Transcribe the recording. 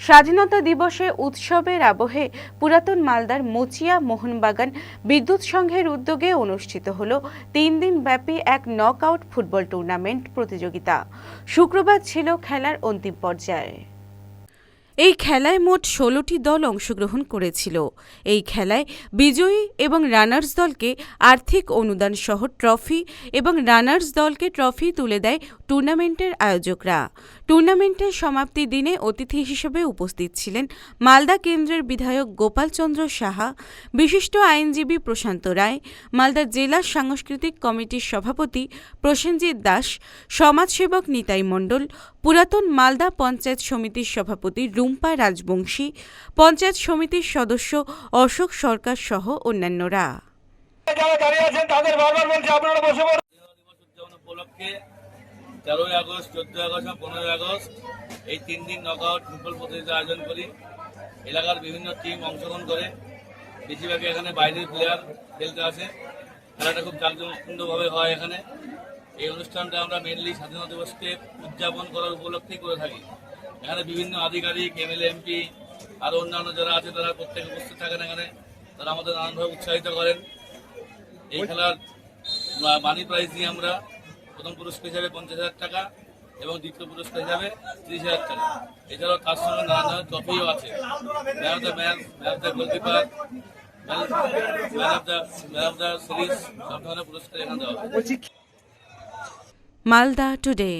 স্বাধীনতা দিবসে উৎসবের আবহে পুরাতন মালদার মুচিয়া মোহনবাগান বিদ্যুৎ সংঘের উদ্যোগে অনুষ্ঠিত হল তিন দিন ব্যাপী এক নকআউট ফুটবল টুর্নামেন্ট প্রতিযোগিতা। শুক্রবার ছিল খেলার অন্তিম পর্যায়ে। এই খেলায় মোট ষোলোটি দল অংশগ্রহণ করেছিল। এই খেলায় বিজয়ী এবং রানার্স দলকে আর্থিক অনুদান সহ ট্রফি এবং রানার্স দলকে ট্রফি তুলে দেয় টুর্নামেন্টের আয়োজকরা। টুর্নামেন্টের সমাপ্তি দিনে অতিথি হিসেবে উপস্থিত ছিলেন মালদা কেন্দ্রের বিধায়ক গোপালচন্দ্র সাহা, বিশিষ্ট আইনজীবী প্রশান্ত রায়, মালদা জেলা সাংস্কৃতিক কমিটির সভাপতি প্রসেনজিৎ দাস, সমাজসেবক নিতাই মণ্ডল, পুরাতন মালদা পঞ্চায়েত সমিতির সভাপতি রুম্পা রাজবংশী পঞ্চায়েত সমিতির সদস্য অশোক সরকার সহ অন্যান্যরা। যারা দাঁড়িয়ে আছেন তাদের বারবার বলছি আপনারা বসে পড়ুন। দিবস উদযাপন উপলক্ষে তেরোই আগস্ট চোদ্দোই আগস্ট এবং পনেরোই আগস্ট এই তিন দিন নকআউট ফুটবল প্রতিযোগিতা আয়োজন করি। এলাকার বিভিন্ন টিম অংশগ্রহণ করে। বেশিরভাগই এখানে বাইরের প্লেয়ার খেলতে আসে। খেলাটা খুব জাঁকজমকপূর্ণভাবে হয় এখানে। এই অনুষ্ঠানটা আমরা মেনলি স্বাধীনতা দিবসকে উদযাপন করার উপলক্ষেই করে থাকি। এখানে বিভিন্ন আধিকারিক এমএলএ এমপি আরও অন্যান্য যারা আছে তারা প্রত্যেকে উপস্থিত থাকেন এখানে। তারা আমাদের নানানভাবে উৎসাহিত করেন। এই খেলার মানি প্রাইজ দিয়ে আমরা প্রথম পুরস্কার হিসাবে পঞ্চাশ হাজার টাকা এবং দ্বিতীয় পুরস্কার হিসাবে ত্রিশ হাজার টাকা। এছাড়াও তার সঙ্গে নানান ধরনের ট্রফিও আছে man of the match man of the goalkeeper man of the man of the series সব ধরনের পুরস্কার এখানে দেওয়া হয় মালদা টুডে